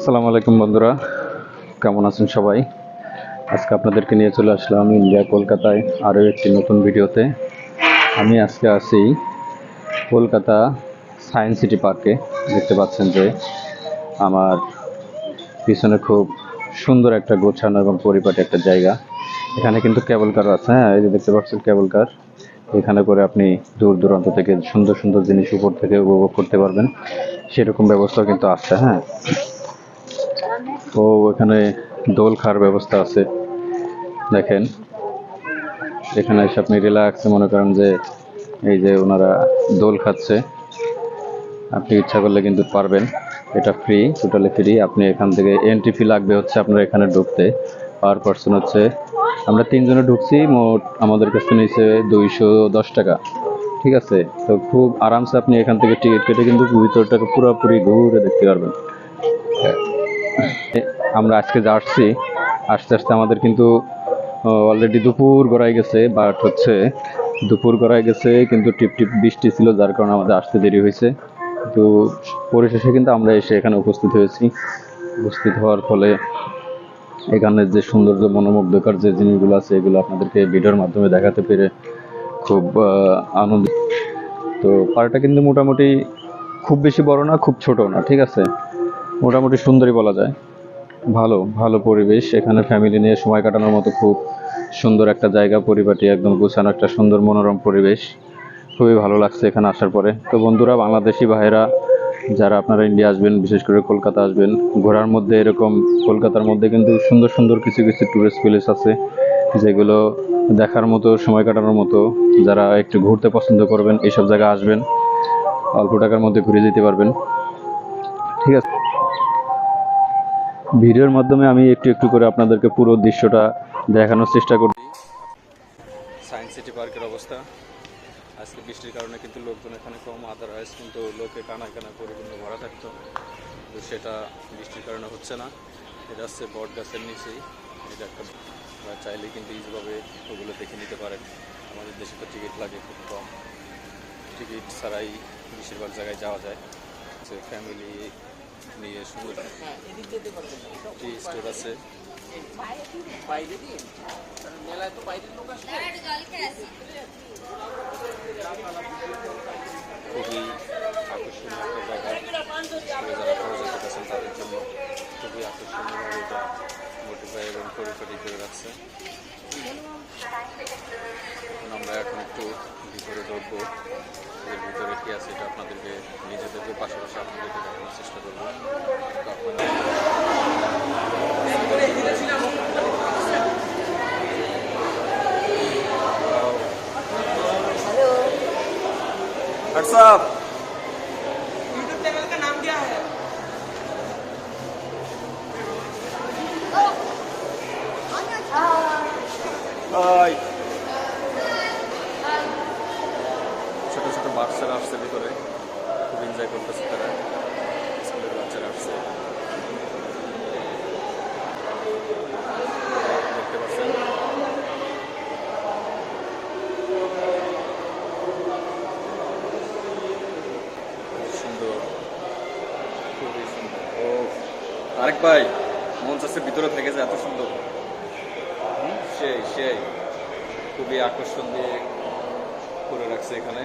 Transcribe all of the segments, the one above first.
আসসালামু আলাইকুম বন্ধুরা। কেমন আছেন সবাই? আজকে আপনাদেরকে নিয়ে চলে আসলাম ইন্ডিয়া, কলকাতায় আরও একটি নতুন ভিডিওতে। আমি আজকে আছি কলকাতা সায়েন্স সিটি পার্কে। দেখতে পাচ্ছেন যে আমার পিছনে খুব সুন্দর একটা গোছানো এবং পরিপাটি একটা জায়গা। এখানে কিন্তু কেবল কার আছে হ্যাঁ এই যে দেখতে পাচ্ছেন কেবল কার। এখানে করে আপনি দূর দূরান্ত থেকে সুন্দর সুন্দর জিনিস উপর থেকে উপভোগ করতে পারবেন। সেরকম ব্যবস্থা কিন্তু আছে হ্যাঁ। ও এখানে দোল খাওয়ার ব্যবস্থা আছে। দেখেন, এখানে এসে আপনি রিল্যাক্সে মনে করেন যে এই যে ওনারা দোল খাচ্ছে। আপনি ইচ্ছা করলে কিন্তু পারবেন, এটা ফ্রি টোটালি ফ্রি আপনি এখান থেকে এন্ট্রি ফি লাগবে হচ্ছে আপনার এখানে ঢুকতে। পার পার্সন হচ্ছে, আমরা তিনজনে ঢুকছি, মোট আমাদের কাছে নিয়েছে দুইশো দশ টাকা। ঠিক আছে? তো খুব আরামসে আপনি এখান থেকে টিকিট কেটে কিন্তু ভিতরটাকে পুরোপুরি ঘুরে দেখতে পারবেন। আমরা আজকে যা আসছি, আস্তে আস্তে আমাদের কিন্তু অলরেডি দুপুর গড়াই গেছে বাট হচ্ছে দুপুর গড়াই গেছে, কিন্তু টিপ টিপ বৃষ্টি ছিল, যার কারণে আমাদের আসতে দেরি হয়েছে। তো পরিশেষে কিন্তু আমরা এসে এখানে উপস্থিত হয়েছি। উপস্থিত হওয়ার ফলে এখানের যে সৌন্দর্য, মনোমুগ্ধকর যে জিনিসগুলো আছে, এগুলো আপনাদেরকে ভিডিওর মাধ্যমে দেখাতে পেরে খুব আনন্দ। তো পাড়াটা কিন্তু মোটামুটি খুব বেশি বড় না, খুব ছোট না, ঠিক আছে? মোটামুটি সুন্দরই বলা যায়। ভালো ভালো পরিবেশ। এখানে ফ্যামিলি নিয়ে সময় কাটানোর মতো খুব সুন্দর একটা জায়গা পরিপাটি একদম গোছানো একটা সুন্দর মনোরম পরিবেশ। খুবই ভালো লাগছে এখানে আসার পরে। তো বন্ধুরা, বাংলাদেশি ভাইয়েরা, যারা আপনারা ইন্ডিয়া আসবেন, বিশেষ করে কলকাতা আসবেন, ঘোরার মধ্যে এরকম কলকাতার মধ্যে কিন্তু সুন্দর সুন্দর কিছু কিছু টুরিস্ট প্লেস আছে, যেগুলো দেখার মতো, সময় কাটানোর মতো, যারা একটু ঘুরতে পছন্দ করবেন এইসব জায়গায় আসবেন, অল্প টাকার মধ্যে ঘুরে যেতে পারবেন। ঠিক আছে। ভিডিওর মাধ্যমে আমি একটু একটু করে আপনাদেরকে পুরো দৃশ্যটা দেখানোর চেষ্টা করি সায়েন্স সিটি পার্কের অবস্থা। আজকে বৃষ্টির কারণে কিন্তু লোকজন এখানে কম আদারওয়াইজ কিন্তু লোকে কানায় কানায় পরিপূর্ণ ভরা থাকতো। তো সেটা বৃষ্টির কারণে হচ্ছে না। এটা হচ্ছে বট গাছের নিচেই। এটা একটা চাইলে কিন্তু ইজিভাবে ওগুলো দেখে নিতে পারেন। আমাদের দেশে তো টিকিট লাগে খুব কম। টিকিট ছাড়াই বেশিরভাগ জায়গায় যাওয়া যায়। যে ফ্যামিলি নিয়ে সুন্দর। স্টোর আছে। খুবই আকর্ষণীয় জায়গা। তাদের জন্য এটা। এখন ভিতরে ভিতরে কি আছে, এটা আপনাদেরকে নিজেদেরকে পাশাপাশি আপনাদেরকে দেখানোর চেষ্টা করব তো আপনারা व्हाट्सअप यूट्यूब चैनल का नाम क्या है हाय ছোট ছোট বাচ্চারা আসছে ভিতরে খুব এনজয় করতেছে তারা স্কুলের বাচ্চারা আসছে আরেক ভাই, মন চাষের ভিতরে থেকে যায়, এত সুন্দর। সেই সেই। খুবই আকর্ষণ দিয়ে করে রাখছে এখানে।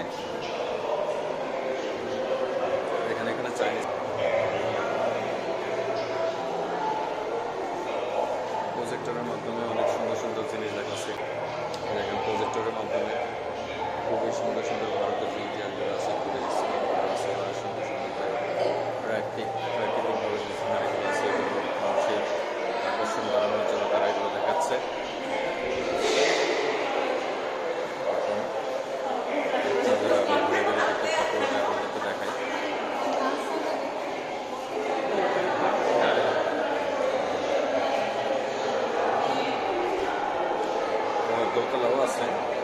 la eh.